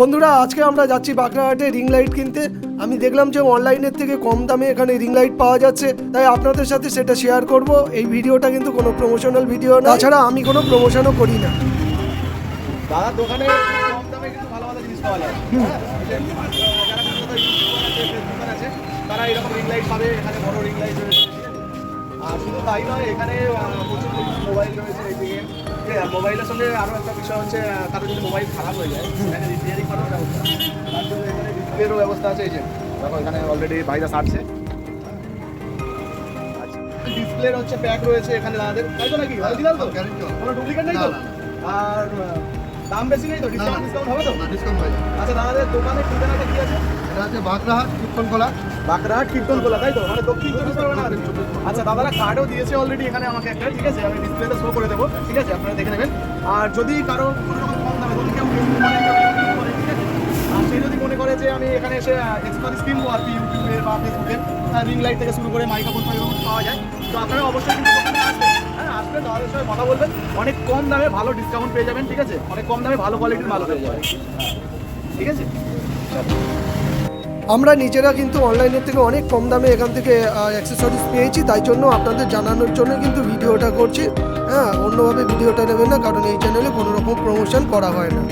বন্ধুরা আজকে আমরা যাচ্ছি বাঁকড়াহাটে রিং লাইট কিনতে। আমি দেখলাম যে অনলাইনের থেকে কম দামে এখানে রিং লাইট পাওয়া যাচ্ছে। তাই আপনাদের সাথে সেটা শেয়ার করব। এই ভিডিওটা কিন্তু কোনো প্রমোশনাল ভিডিও না। তাছাড়া আমি কোনো প্রমোশনও করি না। দাদার দোকানে কম দামে কিন্তু ভালো ভালো জিনিস পাওয়া যায়। হ্যাঁ, যারা আছে তারা এরকম রিং লাইট পাবে। এখানে বড় রিং লাইট? আর শুধু তাই নয় এখানে প্রচুর মোবাইল রয়েছে এইদিকে ঠিক মোবাইলের সঙ্গে আরও একটা বিষয় হচ্ছে কারও যদি মোবাইল খারাপ হয়ে যায় এখানে রিপেয়ারিং করার ব্যবস্থা তার জন্য এখানে ডিসপ্লেরও ব্যবস্থা আছে এই যে দেখো এখানে অলরেডি ভাইরা সারছে ডিসপ্লের হচ্ছে প্যাক রয়েছে এখানে দাদাদের তাই তো নাকি? অরিজিনাল তো? কোনো ডুপ্লিকেট নেই তো। আর দাম বেশি নেই তো? ডিসকাউন্ট ডিসকাউন্ট হবে তো? ডিসকাউন্ট হয়ে যাবে আচ্ছা দাদাদের দোকানে ঠিকানাটা কি আছে? এটা হচ্ছে বাঁকড়াহাট কীর্তনকলা। বাঁকড়াহাট কীর্তনতলা তাই তো? মানে দক্ষিণ চব্বিশ পরগনা আচ্ছা দাদারা কার্ডও দিয়েছে অলরেডি এখানে আমাকে একটা ঠিক আছে? আমি ডিসপ্লেতে শো করে দেবো ঠিক আছে? আপনারা দেখে নেবেন। আর যদি কারও কোনো রকম কম দামে যদি কেউ আছে? আর সে যদি মনে করে যে আমি এখানে এসে এক্সট্রা কিনবো আর কি ইউটিউবে বা ফেসবুকে রিং লাইট থেকে শুরু করে মাইক্রোফোন পাওয়া যায় তো আপনারা অবশ্যই কিন্তু সঙ্গে কথা বলবেন। অনেক কম দামে ভালো ডিসকাউন্ট পেয়ে যাবেন ঠিক আছে? অনেক কম দামে ভালো কোয়ালিটির মাল পেয়ে যাবেন। হ্যাঁ, ঠিক আছে? আমরা নিজেরা কিন্তু অনলাইনের থেকে অনেক কম দামে এখান থেকে অ্যাক্সেসরিজ পেয়েছি তাই জন্য আপনাদের জানানোর জন্য কিন্তু ভিডিওটা করছি। হ্যাঁ অন্যভাবে ভিডিওটা নেবেন না কারণ এই চ্যানেলে কোনো রকম প্রমোশন করা হয় না।